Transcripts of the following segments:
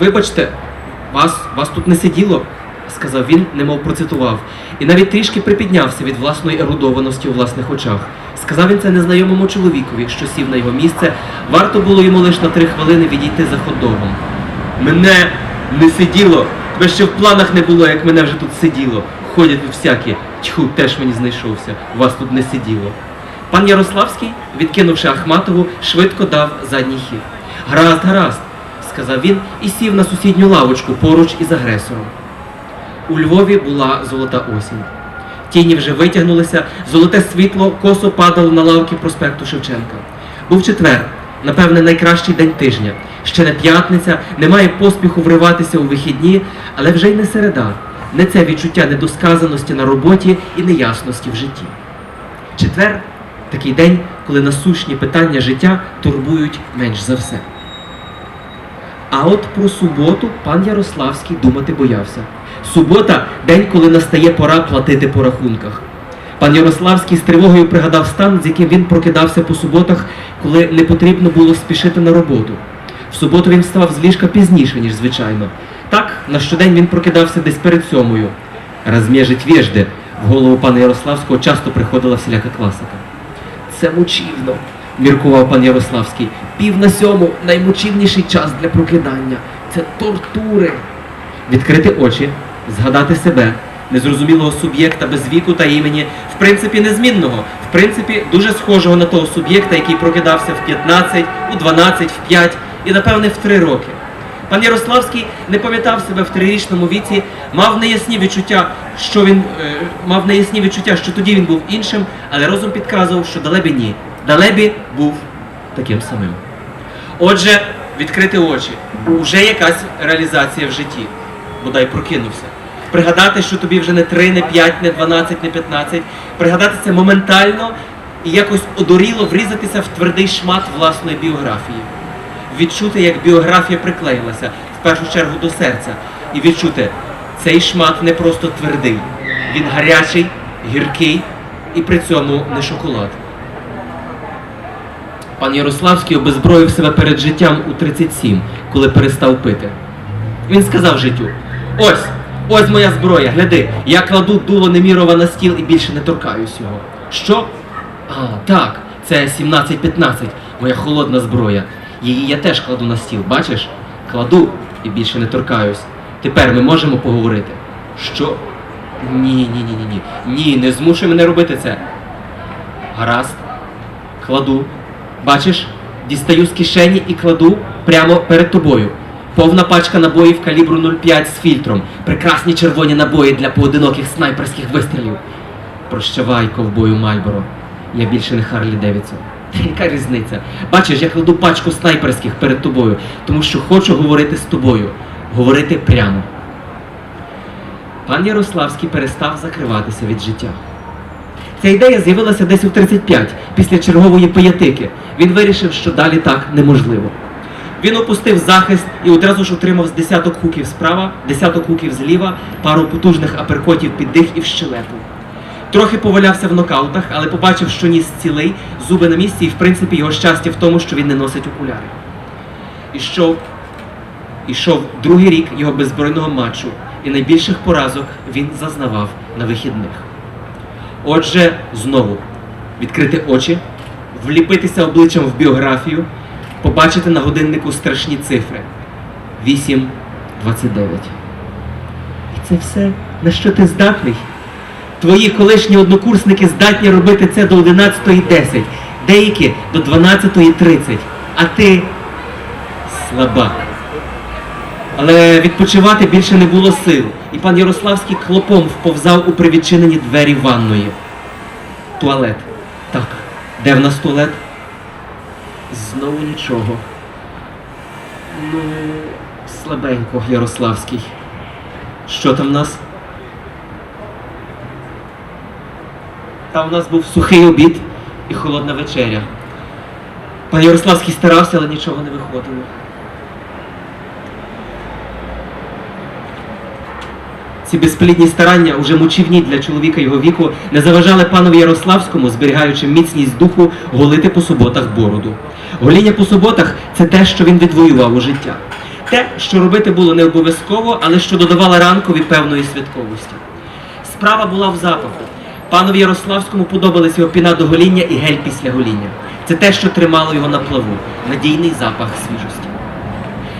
Вибачте, вас, вас тут не сиділо, сказав він, немов процитував, і навіть трішки припіднявся від власної ерудованості у власних очах. Сказав він це незнайомому чоловікові, що сів на його місце. Варто було йому лише на три хвилини відійти за ходогом. Мене не сиділо, тебе ще в планах не було, як мене вже тут сиділо. Ходять тут всякі. Тьху, теж мені знайшовся. Вас тут не сиділо. Пан Ярославський, відкинувши Ахматову, швидко дав задній хід. Гаразд, гаразд, сказав він і сів на сусідню лавочку поруч із агресором. У Львові була золота осінь. Тіні вже витягнулися, золоте світло косо падало на лавки проспекту Шевченка. Був четвер, напевне, найкращий день тижня. Ще не п'ятниця, немає поспіху вриватися у вихідні, але вже й не середа, не це відчуття недосказаності на роботі і неясності в житті. Четвер такий день, коли насущні питання життя турбують менш за все. А от про суботу пан Ярославський думати боявся. Субота день, коли настає пора платити по рахунках. Пан Ярославський з тривогою пригадав стан, з яким він прокидався по суботах, коли не потрібно було спішити на роботу. В суботу він вставав з ліжка пізніше, ніж звичайно. Так, на щодень він прокидався десь перед сьомою. Розм'яжить вежди. В голову пана Ярославського часто приходила всіляка класика. Це мучівно, міркував пан Ярославський. Пів на сьому наймучівніший час для прокидання. Це тортури. Відкрити очі, згадати себе, незрозумілого суб'єкта без віку та імені, в принципі, незмінного, в принципі, дуже схожого на того суб'єкта, який прокидався в 15, у 12, в 5 і, напевне, в 3 роки. Пан Ярославський не пам'ятав себе в трирічному віці, мав неясні відчуття, що він е, мав неясні відчуття, що тоді він був іншим, але розум підказував, що далебі ні. Далебі був таким самим. Отже, відкрити очі. Уже якась реалізація в житті. Бодай прокинувся. Пригадати, що тобі вже не 3, не 5, не 12, не 15. Пригадати це моментально і якось одуріло врізатися в твердий шмат власної біографії. Відчути, як біографія приклеїлася в першу чергу до серця. І відчути, цей шмат не просто твердий. Він гарячий, гіркий і при цьому не шоколад. Пан Ярославський обезброїв себе перед життям у 37, коли перестав пити. Він сказав життю: ось, ось моя зброя, гляди, я кладу дуло Немірова на стіл і більше не торкаюсь його. Що? А, так, це 17-15, моя холодна зброя. Її я теж кладу на стіл, бачиш? Кладу і більше не торкаюсь. Тепер ми можемо поговорити. Що? Ні, ні, ні, ні, ні. Ні, не змушуй мене робити це. Гаразд. Кладу. Бачиш, дістаю з кишені і кладу прямо перед тобою. Повна пачка набоїв калібру 0,5 з фільтром. Прекрасні червоні набої для поодиноких снайперських вистрілів. Прощавай, ковбою Мальборо. Я більше не Харлі Девідсон. Та яка різниця? Бачиш, я кладу пачку снайперських перед тобою, тому що хочу говорити з тобою. Говорити прямо. Пан Ярославський перестав закриватися від життя. Ця ідея з'явилася десь у 35, після чергової пиятики. Він вирішив, що далі так неможливо. Він опустив захист і одразу ж отримав з десяток хуків справа, десяток хуків зліва, пару потужних аперкотів під дих і в щелепу. Трохи повалявся в нокаутах, але побачив, що ніс цілий, зуби на місці, і в принципі його щастя в тому, що він не носить окуляри. Ішов, ішов другий рік його беззбройного матчу, і найбільших поразок він зазнавав на вихідних. Отже, знову відкрити очі, вліпитися обличчям в біографію, побачити на годиннику страшні цифри. 8.29. І це все, на що ти здатний? Твої колишні однокурсники здатні робити це до 11.10, деякі до 12.30, а ти слабак. Але відпочивати більше не було сил, і пан Ярославський клопом вповзав у привідчинені двері ванної. Туалет. Так, де в нас туалет? Знову нічого. Ну, слабенько, Ярославський. Що там в нас? Там у нас був сухий обід і холодна вечеря. Пан Ярославський старався, але нічого не виходило. Ці безплідні старання, уже мучівні для чоловіка його віку, не заважали панові Ярославському, зберігаючи міцність духу, голити по суботах бороду. Гоління по суботах це те, що він відвоював у життя. Те, що робити було не обов'язково, але що додавало ранкові певної святковості. Справа була в запаху. Панові Ярославському подобались його піна до гоління і гель після гоління. Це те, що тримало його на плаву, надійний запах свіжості.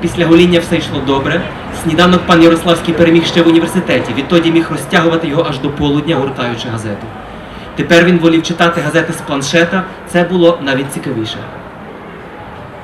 Після гоління все йшло добре. Сніданок пан Ярославський переміг ще в університеті. Відтоді міг розтягувати його аж до полудня, гортаючи газету. Тепер він волів читати газети з планшета. Це було навіть цікавіше.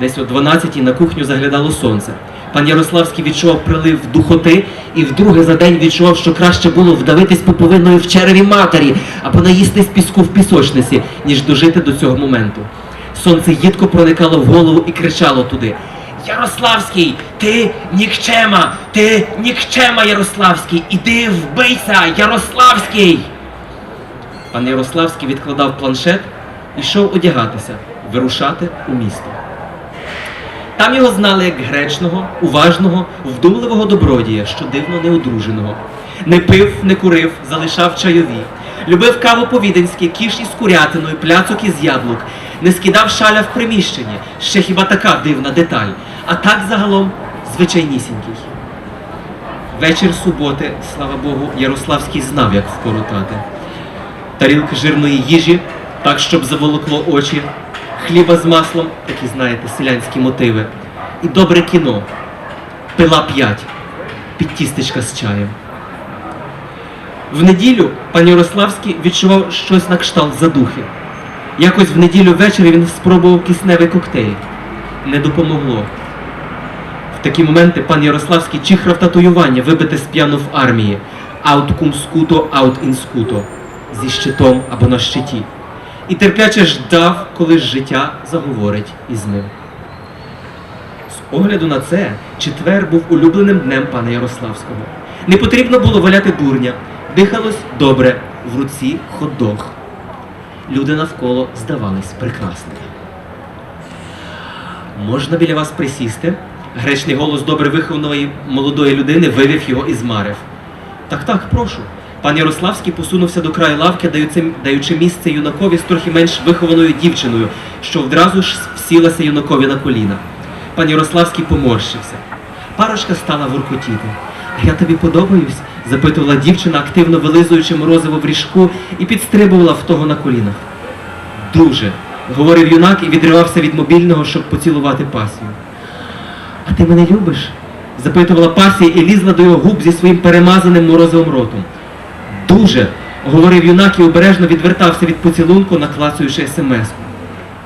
Десь о 12-й на кухню заглядало сонце. Пан Ярославський відчував прилив духоти і вдруге за день відчував, що краще було вдавитись поповинною в череві матері або наїстись піску в пісочниці, ніж дожити до цього моменту. Сонце їдко проникало в голову і кричало туди. Ярославський, ти нікчема, ти нікчема, Ярославський, іди вбийся, Ярославський! Пан Ярославський відкладав планшет і йшов одягатися, вирушати у місто. Там його знали як гречного, уважного, вдумливого добродія, що дивно неодруженого. Не пив, не курив, залишав чайові. Любив каву по-віденськи, кіш із курятиною, пляцок із яблук, не скидав шаля в приміщенні, ще хіба така дивна деталь, а так загалом звичайнісінький. Вечір суботи, слава Богу, Ярославський знав, як вкоротати. Тарілки жирної їжі, так, щоб заволокло очі, хліба з маслом, такі знаєте, селянські мотиви, і добре кіно, пила п'ять, під тістечка з чаєм. В неділю пан Ярославський відчував щось на кшталт задухи. Якось в неділю ввечері він спробував кисневий коктейль. Не допомогло. Такі моменти пан Ярославський чихрав татуювання, вибите з п'яну в армії. Аут кум скуто, аут ін скуто. Зі щитом або на щиті. І терпляче ждав, коли життя заговорить із ним. З огляду на це, четвер був улюбленим днем пана Ярославського. Не потрібно було валяти дурня, дихалось добре, в руці хот-дог. Люди навколо здавались прекрасними. Можна біля вас присісти? Гречний голос добре вихованої молодої людини вивів його із марив. Так, так, прошу. Пан Ярославський посунувся до краю лавки, даючи, місце юнакові з трохи менш вихованою дівчиною, що одразу ж всілася юнакові на коліна. Пан Ярославський поморщився. Парочка стала воркотіти. Я тобі подобаюсь? запитувала дівчина, активно вилизуючи морозиво в ріжку і підстрибувала в того на колінах. Дуже, говорив юнак і відривався від мобільного, щоб поцілувати пасію. Ти мене любиш? запитувала пасія і лізла до його губ зі своїм перемазаним морозивим ротом. Дуже, говорив юнак і обережно відвертався від поцілунку, наклацуючи смс-ку.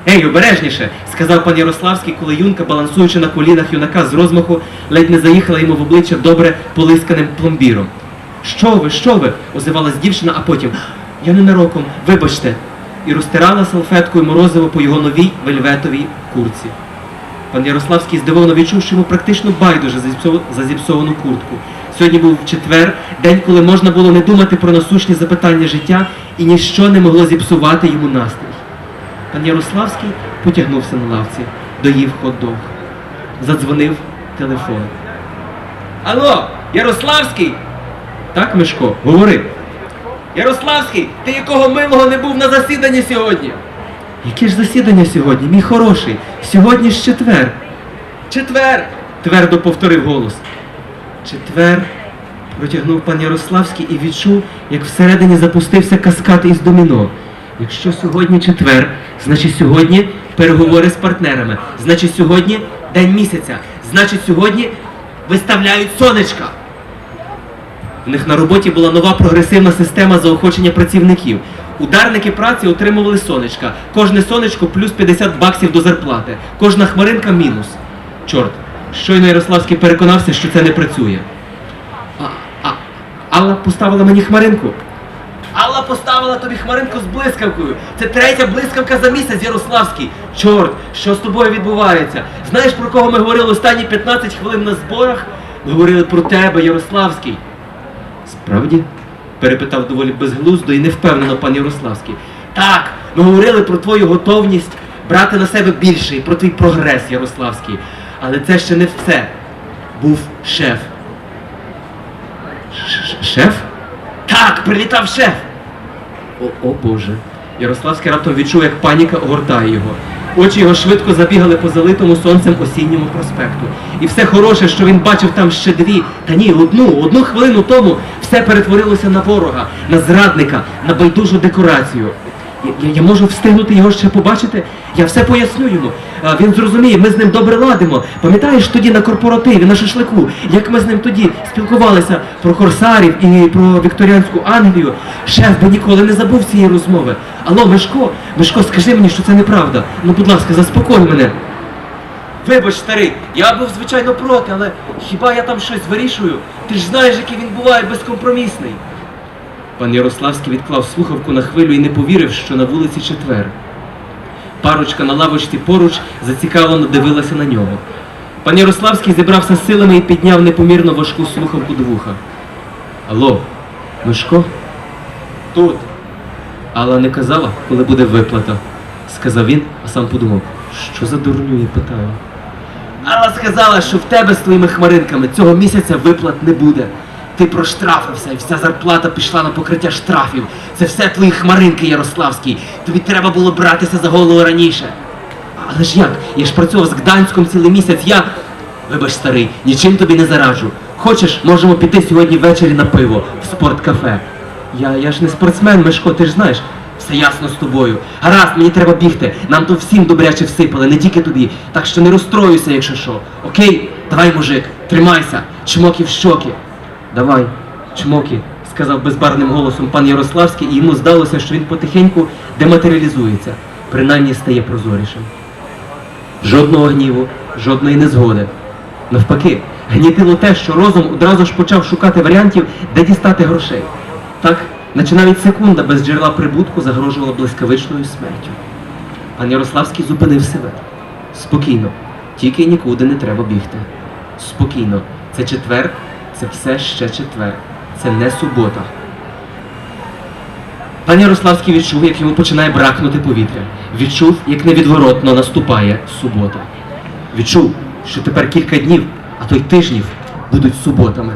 Ей, обережніше, сказав пан Ярославський, коли юнка, балансуючи на колінах юнака з розмаху, ледь не заїхала йому в обличчя добре полисканим пломбіром. Що ви, що ви? озивалась дівчина, а потім я ненароком, вибачте, і розтирала салфеткою морозиво по його новій вельветовій курці. Пан Ярославський здивовано відчув, що йому практично байдуже за зіпсовану куртку. Сьогодні був четвер, день, коли можна було не думати про насущні запитання життя, і ніщо не могло зіпсувати йому настрій. Пан Ярославський потягнувся на лавці, доїв хот-дог. Задзвонив телефон. Алло, Ярославський! Так, Мишко, говори. Ярославський, ти якого милого не був на засіданні сьогодні? Яке ж засідання сьогодні, мій хороший? Сьогодні ж четвер. Четвер! твердо повторив голос. Четвер. Протягнув пан Ярославський і відчув, як всередині запустився каскад із доміно. Якщо сьогодні четвер, значить сьогодні переговори з партнерами. Значить сьогодні день місяця. Значить сьогодні виставляють сонечка. У них на роботі була нова прогресивна система заохочення працівників. Ударники праці отримували сонечка. Кожне сонечко плюс 50 баксів до зарплати. Кожна хмаринка мінус. Чорт, щойно Ярославський переконався, що це не працює. А, а, Алла поставила мені хмаринку. Алла поставила тобі хмаринку з блискавкою. Це третя блискавка за місяць, Ярославський. Чорт, що з тобою відбувається? Знаєш, про кого ми говорили останні 15 хвилин на зборах? Ми говорили про тебе, Ярославський. Справді? Перепитав доволі безглуздо і невпевнено пан Ярославський. Так, ми говорили про твою готовність брати на себе більше і про твій прогрес, Ярославський. Але це ще не все. Був шеф. Шеф? Так, прилітав шеф. О, о Боже. Ярославський раптом відчув, як паніка огортає його. Очі його швидко забігали по залитому сонцем осінньому проспекту. І все хороше, що він бачив там ще дві, та ні, одну, одну хвилину тому все перетворилося на ворога, на зрадника, на байдужу декорацію. Я, я, можу встигнути його ще побачити? Я все поясню йому. А, він зрозуміє, ми з ним добре ладимо. Пам'ятаєш тоді на корпоративі, на шашлику, як ми з ним тоді спілкувалися про корсарів і про вікторіанську Англію. Шеф би ніколи не забув цієї розмови. Алло, Мишко, Мишко, скажи мені, що це неправда. Ну, будь ласка, заспокой мене. Вибач, старий, я був звичайно проти, але хіба я там щось вирішую? Ти ж знаєш, який він буває безкомпромісний. Пан Ярославський відклав слухавку на хвилю і не повірив, що на вулиці четвер. Парочка на лавочці поруч зацікавлено дивилася на нього. Пан Ярославський зібрався силами і підняв непомірно важку слухавку до вуха. Алло, Мишко? Тут. Алла не казала, коли буде виплата, сказав він, а сам подумав, що за дурню я питаю. Алла сказала, що в тебе з твоїми хмаринками цього місяця виплат не буде. Ти проштрафився, і вся зарплата пішла на покриття штрафів. Це все твої хмаринки, Ярославський. Тобі треба було братися за голову раніше. Але ж як? Я ж працював з Гданськом цілий місяць, я. Вибач, старий, нічим тобі не зараджу. Хочеш, можемо піти сьогодні ввечері на пиво в спорткафе. Я, я ж не спортсмен, Мишко, ти ж знаєш. Все ясно з тобою. Гаразд, мені треба бігти. Нам то всім добряче всипали, не тільки тобі. Так що не розстроюйся, якщо що. Окей? Давай, мужик, тримайся, чмоки в щоки. Давай, чмоки, сказав безбарним голосом пан Ярославський, і йому здалося, що він потихеньку дематеріалізується, принаймні стає прозорішим. Жодного гніву, жодної незгоди. Навпаки, гнітило те, що розум одразу ж почав шукати варіантів, де дістати грошей. Так, наче навіть секунда без джерела прибутку загрожувала блискавичною смертю. Пан Ярославський зупинив себе. Спокійно, тільки нікуди не треба бігти. Спокійно, це четвер, це все ще четвер, це не субота. Пан Ярославський відчув, як йому починає бракнути повітря. Відчув, як невідворотно наступає субота. Відчув, що тепер кілька днів, а то й тижнів будуть суботами.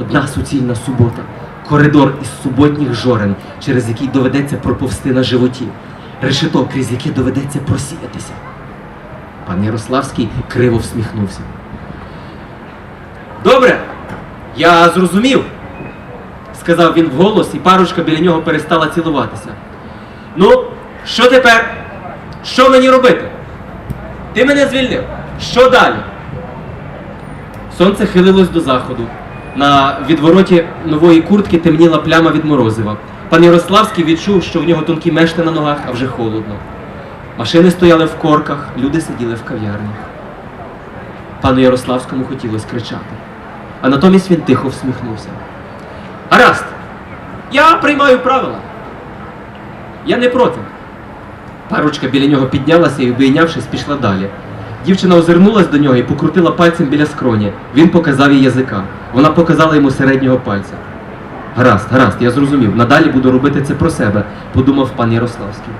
Одна суцільна субота. Коридор із суботніх жорен, через який доведеться проповсти на животі. Решето, крізь яке доведеться просіятися. Пан Ярославський криво всміхнувся. Добре, я зрозумів, сказав він вголос, і парочка біля нього перестала цілуватися. Ну, що тепер? Що мені робити? Ти мене звільнив. Що далі? Сонце хилилось до заходу. На відвороті нової куртки темніла пляма від морозива. Пан Ярославський відчув, що в нього тонкі мешти на ногах, а вже холодно. Машини стояли в корках, люди сиділи в кав'ярнях. Пану Ярославському хотілося кричати. А натомість він тихо всміхнувся. Гаразд, я приймаю правила. Я не проти. Парочка біля нього піднялася і, обійнявшись, пішла далі. Дівчина озирнулась до нього і покрутила пальцем біля скроні. Він показав їй язика. Вона показала йому середнього пальця. Гаразд, гаразд, я зрозумів. Надалі буду робити це про себе, подумав пан Ярославський.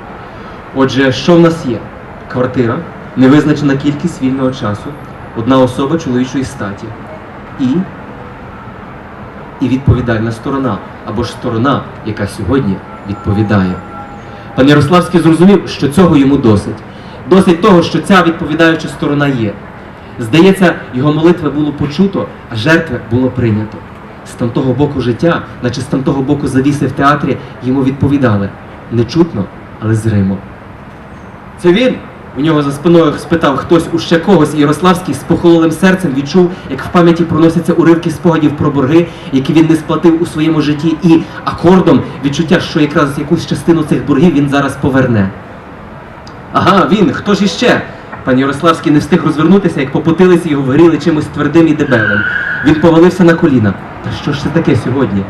Отже, що в нас є? Квартира, невизначена кількість вільного часу, одна особа чоловічої статі. І. І відповідальна сторона, або ж сторона, яка сьогодні відповідає. Пан Ярославський зрозумів, що цього йому досить. Досить того, що ця відповідаюча сторона є. Здається, його молитви було почуто, а жертви було прийнято. З тамтого боку життя, наче з тамтого боку завіси в театрі, йому відповідали нечутно, але зримо. Це він? У нього за спиною спитав хтось у ще когось, Ярославський з похололим серцем відчув, як в пам'яті проносяться уривки спогадів про борги, які він не сплатив у своєму житті, і акордом відчуття, що якраз якусь частину цих боргів він зараз поверне. Ага, він, хто ж іще? Пан Ярославський не встиг розвернутися, як по потилиці його вгріли чимось твердим і дебелим. Він повалився на коліна. Та що ж це таке сьогодні?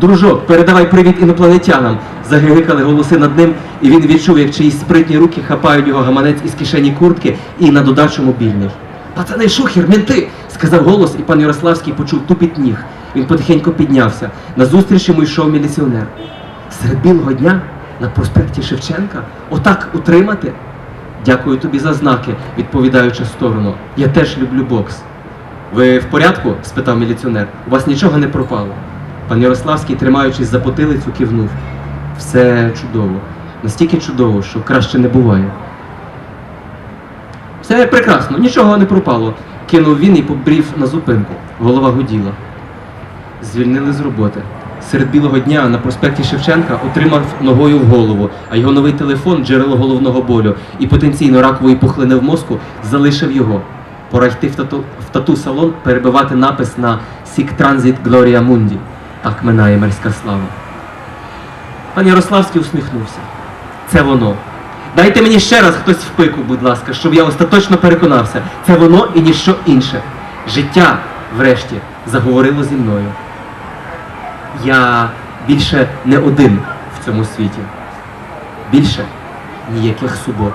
Дружок, передавай привіт інопланетянам. Загигикали голоси над ним, і він відчув, як чиїсь спритні руки хапають його гаманець із кишені куртки і на додачу мобільний. Пацани, шухер, менти! сказав голос, і пан Ярославський почув тупіт ніг. Він потихеньку піднявся. Назустріч йому йшов міліціонер. Серед білого дня на проспекті Шевченка отак утримати? Дякую тобі за знаки, відповідаючи сторону. Я теж люблю бокс. Ви в порядку? спитав міліціонер. У вас нічого не пропало. Пан Ярославський, тримаючись за потилицю, кивнув. Все чудово. Настільки чудово, що краще не буває. Все прекрасно, нічого не пропало. Кинув він і побрів на зупинку. Голова гуділа. Звільнили з роботи. Серед білого дня на проспекті Шевченка отримав ногою в голову, а його новий телефон, джерело головного болю і потенційно ракової пухлини в мозку, залишив його. Пора йти в тату, в тату-салон, перебивати напис на Сік Транзит Глорія Мунді. Так минає морська слава. Пан Ярославський усміхнувся. Це воно. Дайте мені ще раз хтось в пику, будь ласка, щоб я остаточно переконався. Це воно і ніщо інше. Життя, врешті, заговорило зі мною. Я більше не один в цьому світі. Більше ніяких субот.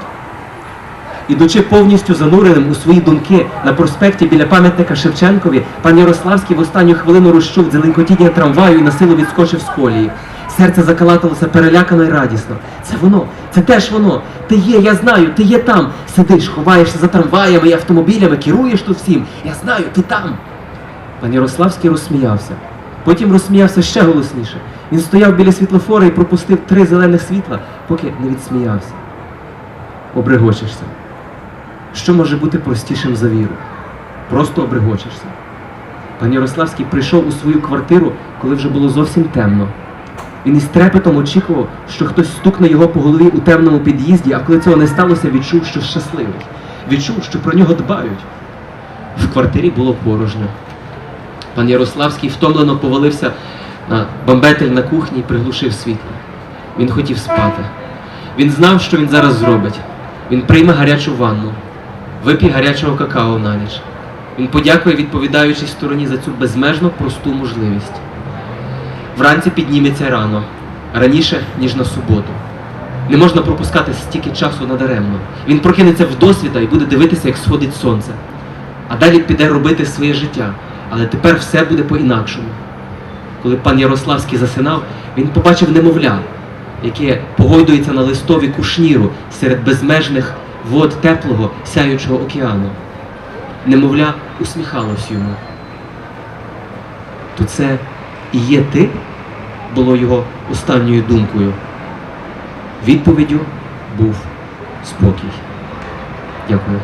Ідучи повністю зануреним у свої думки на проспекті біля пам'ятника Шевченкові, пан Ярославський в останню хвилину розчув дзеленькотіння трамваю і на силу відскочив з колії. Серце закалатилося перелякано і радісно. Це воно, це теж воно. Ти є, я знаю, ти є там. Сидиш, ховаєшся за трамваями і автомобілями, керуєш тут всім. Я знаю, ти там. Пан Ярославський розсміявся. Потім розсміявся ще голосніше. Він стояв біля світлофора і пропустив три зелених світла, поки не відсміявся. Обрегочешся. Що може бути простішим за віру? Просто обрегочешся. Пан Ярославський прийшов у свою квартиру, коли вже було зовсім темно. Він із трепетом очікував, що хтось стукне його по голові у темному під'їзді, а коли цього не сталося, відчув, що щасливий. Відчув, що про нього дбають. В квартирі було порожньо. Пан Ярославський втомлено повалився на бомбетель на кухні і приглушив світло. Він хотів спати. Він знав, що він зараз зробить. Він прийме гарячу ванну, вип'є гарячого какао на ніч. Він подякує відповідаючій стороні за цю безмежно просту можливість. Вранці підніметься рано, раніше, ніж на суботу. Не можна пропускати стільки часу надаремно. Він прокинеться вдосвіта і буде дивитися, як сходить сонце. А далі піде робити своє життя. Але тепер все буде по-інакшому. Коли пан Ярославський засинав, він побачив немовля, яке погойдується на листові кушніру серед безмежних вод теплого сяючого океану. Немовля усміхалось йому. То це і є ти? було його останньою думкою. Відповіддю був спокій. Дякую.